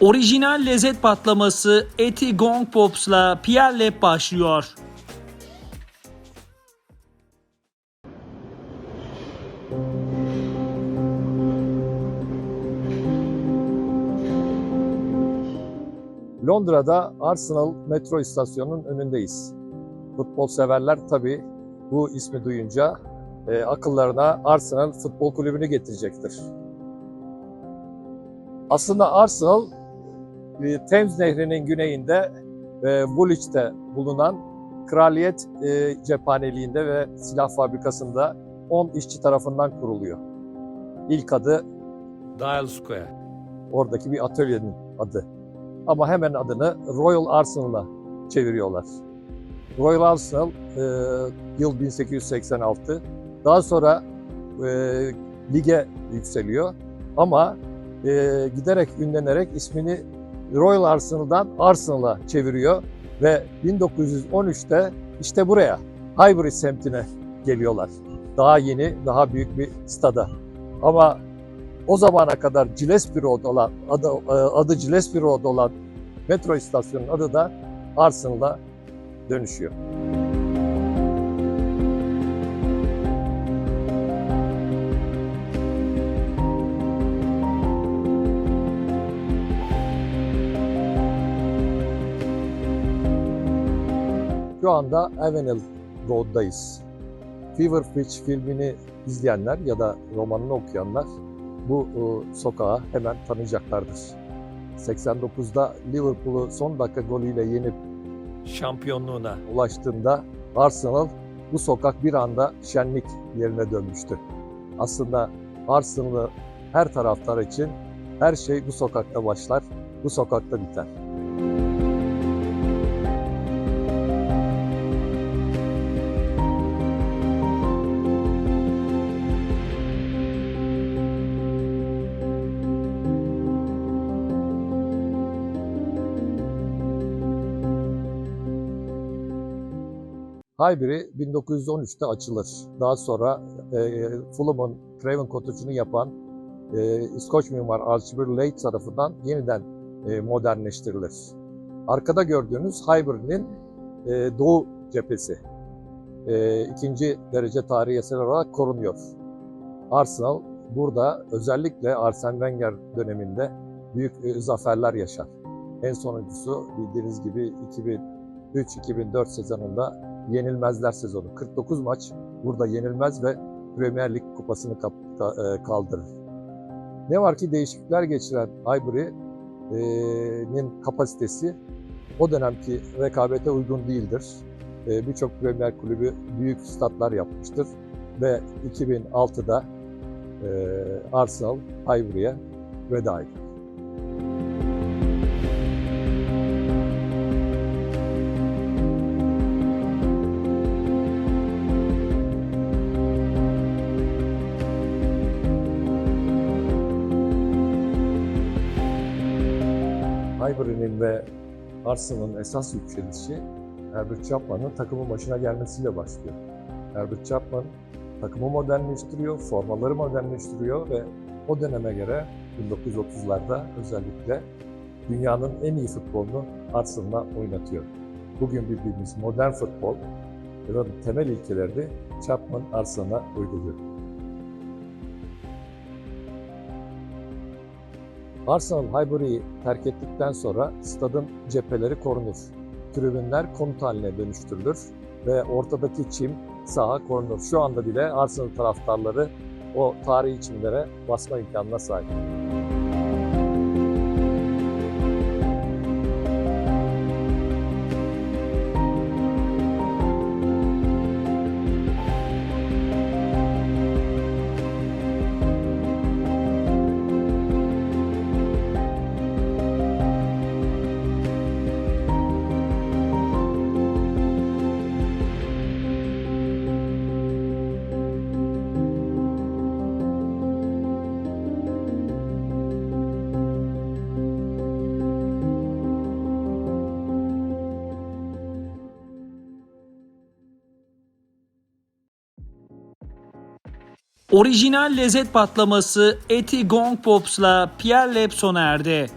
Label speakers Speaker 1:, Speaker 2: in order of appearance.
Speaker 1: Orijinal lezzet patlaması Eti Gong Pops'la Pierre Lep başlıyor.
Speaker 2: Londra'da Arsenal metro istasyonunun önündeyiz. Futbol severler tabii bu ismi duyunca e, akıllarına Arsenal Futbol Kulübü'nü getirecektir. Aslında Arsenal e, Thames Nehri'nin güneyinde e, Woolwich'te bulunan Kraliyet e, Cephaneliğinde ve silah fabrikasında 10 işçi tarafından kuruluyor. İlk adı Dial Square. Oradaki bir atölyenin adı ama hemen adını Royal Arsenal'a çeviriyorlar. Royal Arsenal e, yıl 1886. Daha sonra e, lige yükseliyor ama e, giderek ünlenerek ismini Royal Arsenal'dan Arsenal'a çeviriyor ve 1913'te işte buraya Highbury semtine geliyorlar. Daha yeni, daha büyük bir stada. Ama o zamana kadar Gillespie Road olan, adı, e, adı Gillespie Road olan metro istasyonunun adı da Arsenal'a dönüşüyor. Şu anda Avenel Road'dayız. Fever Pitch filmini izleyenler ya da romanını okuyanlar bu e, sokağı hemen tanıyacaklardır. 89'da Liverpool'u son dakika golüyle yenip şampiyonluğuna ulaştığında Arsenal bu sokak bir anda şenlik yerine dönmüştü. Aslında Arsenal'ı her taraftar için her şey bu sokakta başlar, bu sokakta biter. Highbury 1913'te açılır. Daha sonra e, Fulham'ın Craven Cottage'ını yapan e, İskoç mimar Archibald Lake tarafından yeniden e, modernleştirilir. Arkada gördüğünüz Highbury'nin e, doğu cephesi. E, ikinci derece tarihi eser olarak korunuyor. Arsenal burada özellikle Arsene Wenger döneminde büyük e, zaferler yaşar. En sonuncusu bildiğiniz gibi 2003-2004 sezonunda yenilmezler sezonu. 49 maç burada yenilmez ve Premier Lig kupasını e, kaldırır. Ne var ki değişiklikler geçiren Highbury'nin kapasitesi o dönemki rekabete uygun değildir. E, Birçok Premier kulübü büyük statlar yapmıştır ve 2006'da e, Arsenal Highbury'e veda eder. Highbury'nin ve Arsenal'ın esas yükselişi Herbert Chapman'ın takımın başına gelmesiyle başlıyor. Herbert Chapman takımı modernleştiriyor, formaları modernleştiriyor ve o döneme göre 1930'larda özellikle dünyanın en iyi futbolunu Arsenal'la oynatıyor. Bugün bildiğimiz modern futbol ve temel ilkelerini Chapman Arsenal'a uyguluyor. Arsenal Highbury'yi terk ettikten sonra stadın cepheleri korunur. Tribünler konut haline dönüştürülür ve ortadaki çim saha korunur. Şu anda bile Arsenal taraftarları o tarihi çimlere basma imkanına sahip.
Speaker 1: Orijinal lezzet patlaması Eti Gong Pops'la Pierre sona erdi.